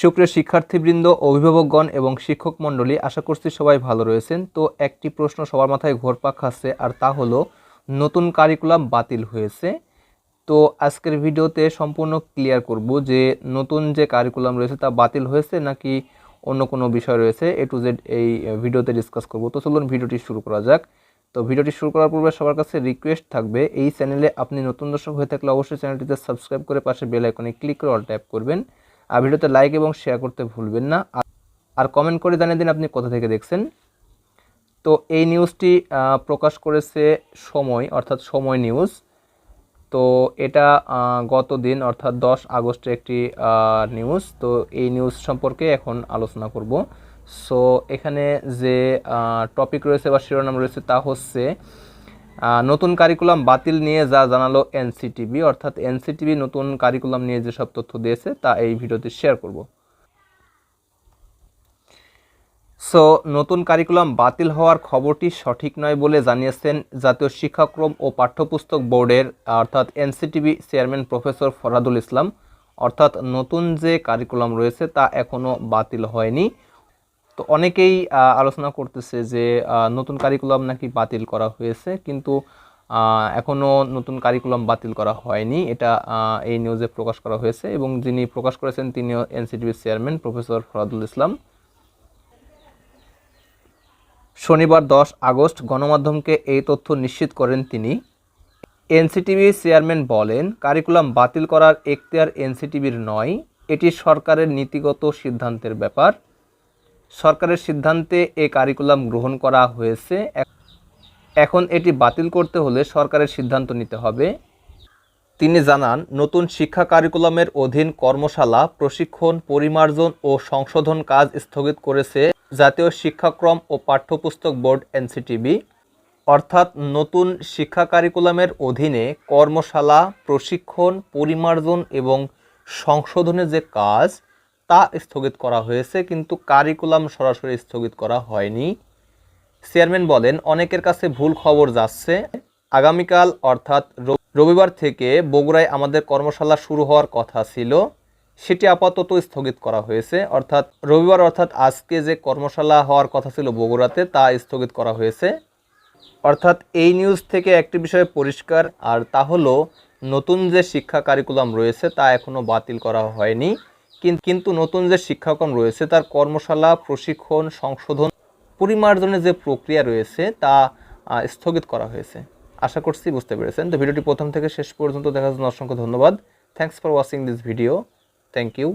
সুপ্রিয় শিক্ষার্থীবৃন্দ, অভিভাবকগণ এবং শিক্ষক মণ্ডলী, আশা করছি সবাই ভালো রয়েছেন। তো একটি প্রশ্ন সবার মাথায় ঘোরপাক খাচ্ছে, আর তা হলো, নতুন কারিকুলাম বাতিল হয়েছে। তো আজকের ভিডিওতে সম্পূর্ণ ক্লিয়ার করব যে, নতুন যে কারিকুলাম রয়েছে তা বাতিল হয়েছে নাকি অন্য কোনো বিষয় রয়েছে, এ টু জেড এই ভিডিওতে ডিসকাস করব। তো চলুন ভিডিওটি শুরু করা যাক। তো ভিডিওটি শুরু করার পূর্বে সবার কাছে রিকোয়েস্ট থাকবে, এই চ্যানেলে আপনি নতুন দর্শক হয়ে থাকলে অবশ্যই চ্যানেলটিতে সাবস্ক্রাইব করে পাশে বেল আইকনে ক্লিক করে অল ট্যাপ করবেন। আর ভিডিওতে লাইক এবং শেয়ার করতে ভুলবেন না। আর- কমেন্ট করে জানিয়ে দিন আপনি কোথা থেকে দেখছেন। তো এই নিউজটি প্রকাশ করেছে সময়, অর্থাৎ সময় নিউজ তো এটা গত দিন, অর্থাৎ দশ আগস্টে একটি নিউজ তো এই নিউজ সম্পর্কে এখন আলোচনা করব। সো এখানে যে টপিক রয়েছে বা শিরোনাম রয়েছে তা হচ্ছে নতুন কারিকুলাম বাতিল নিয়ে যা জানালো এনসিটিভি অর্থাৎ এনসিটিভি নতুন কারিকুলাম নিয়ে যেসব তথ্য দিয়েছে, তা এই ভিডিওতে শেয়ার করব। সো নতুন কারিকুলাম বাতিল হওয়ার খবরটি সঠিক নয় বলে জানিয়েছেন জাতীয় শিক্ষাক্রম ও পাঠ্যপুস্তক বোর্ডের, অর্থাৎ NCTB chairman professor Foradul Islam. অর্থাৎ নতুন যে কারিকুলাম রয়েছে, তা এখনও বাতিল হয়নি। তো অনেকেই আলোচনা করতেছে যে নতুন কারিকুলাম নাকি বাতিল করা হয়েছে, কিন্তু এখনও নতুন কারিকুলাম বাতিল করা হয়নি। এটা এই নিউজে প্রকাশ করা হয়েছে এবং যিনি প্রকাশ করেছেন তিনিও এনসিটিভির চেয়ারম্যান প্রফেসর ফরাদুল ইসলাম। শনিবার দশ আগস্ট গণমাধ্যমকে এই তথ্য নিশ্চিত করেন তিনি। এনসিটিভি চেয়ারম্যান বলেন কারিকুলাম বাতিল করার এখতিয়ার এনসিটিভির নয়। এটি সরকারের নীতিগত সিদ্ধান্তের ব্যাপার। সরকারের সিদ্ধান্তে এ কারিকুলাম গ্রহণ করা হয়েছে। এখ- এখন এটি বাতিল করতে হলে সরকারের সিদ্ধান্ত নিতে হবে। তিনি জানান, নতুন শিক্ষা কারিকুলামের অধীন কর্মশালা, প্রশিক্ষণ, পরিমার্জন ও সংশোধন কাজ স্থগিত করেছে জাতীয় শিক্ষাক্রম ও পাঠ্যপুস্তক বোর্ড এনসিটিবি। অর্থাৎ নতুন শিক্ষা কারিকুলামের অধীনে কর্মশালা, প্রশিক্ষণ, পরিমার্জন এবং সংশোধনের যে কাজ তা স্থগিত করা হয়েছে, কিন্তু কারিকুলাম সরাসরি স্থগিত করা হয়নি। চেয়ারম্যান বলেন, অনেকের কাছে ভুল খবর যাচ্ছে। আগামীকাল, অর্থাৎ রবিবার থেকে বগুড়ায় আমাদের কর্মশালা শুরু হওয়ার কথা ছিল। সেটি আপাতত স্থগিত করা হয়েছে। অর্থাৎ রবিবার, অর্থাৎ আজকে যে কর্মশালা হওয়ার কথা ছিল বগুড়াতে, তা স্থগিত করা হয়েছে। অর্থাৎ এই নিউজ থেকে একটি বিষয় পরিষ্কার, আর তা হলো, নতুন যে শিক্ষা কারিকুলাম রয়েছে, তা এখনও বাতিল করা হয়নি। কিন্তু নতুন যে শিক্ষাক্রম রয়েছে, তার কর্মশালা, প্রশিক্ষণ, সংশোধন, পরিমার্জনের যে প্রক্রিয়া রয়েছে, তা স্থগিত করা হয়েছে। আশা করছি বুঝতে পেরেছেন। তো ভিডিওটি প্রথম থেকে শেষ পর্যন্ত দেখার জন্য অসংখ্য ধন্যবাদ। Thanks for watching this video thank you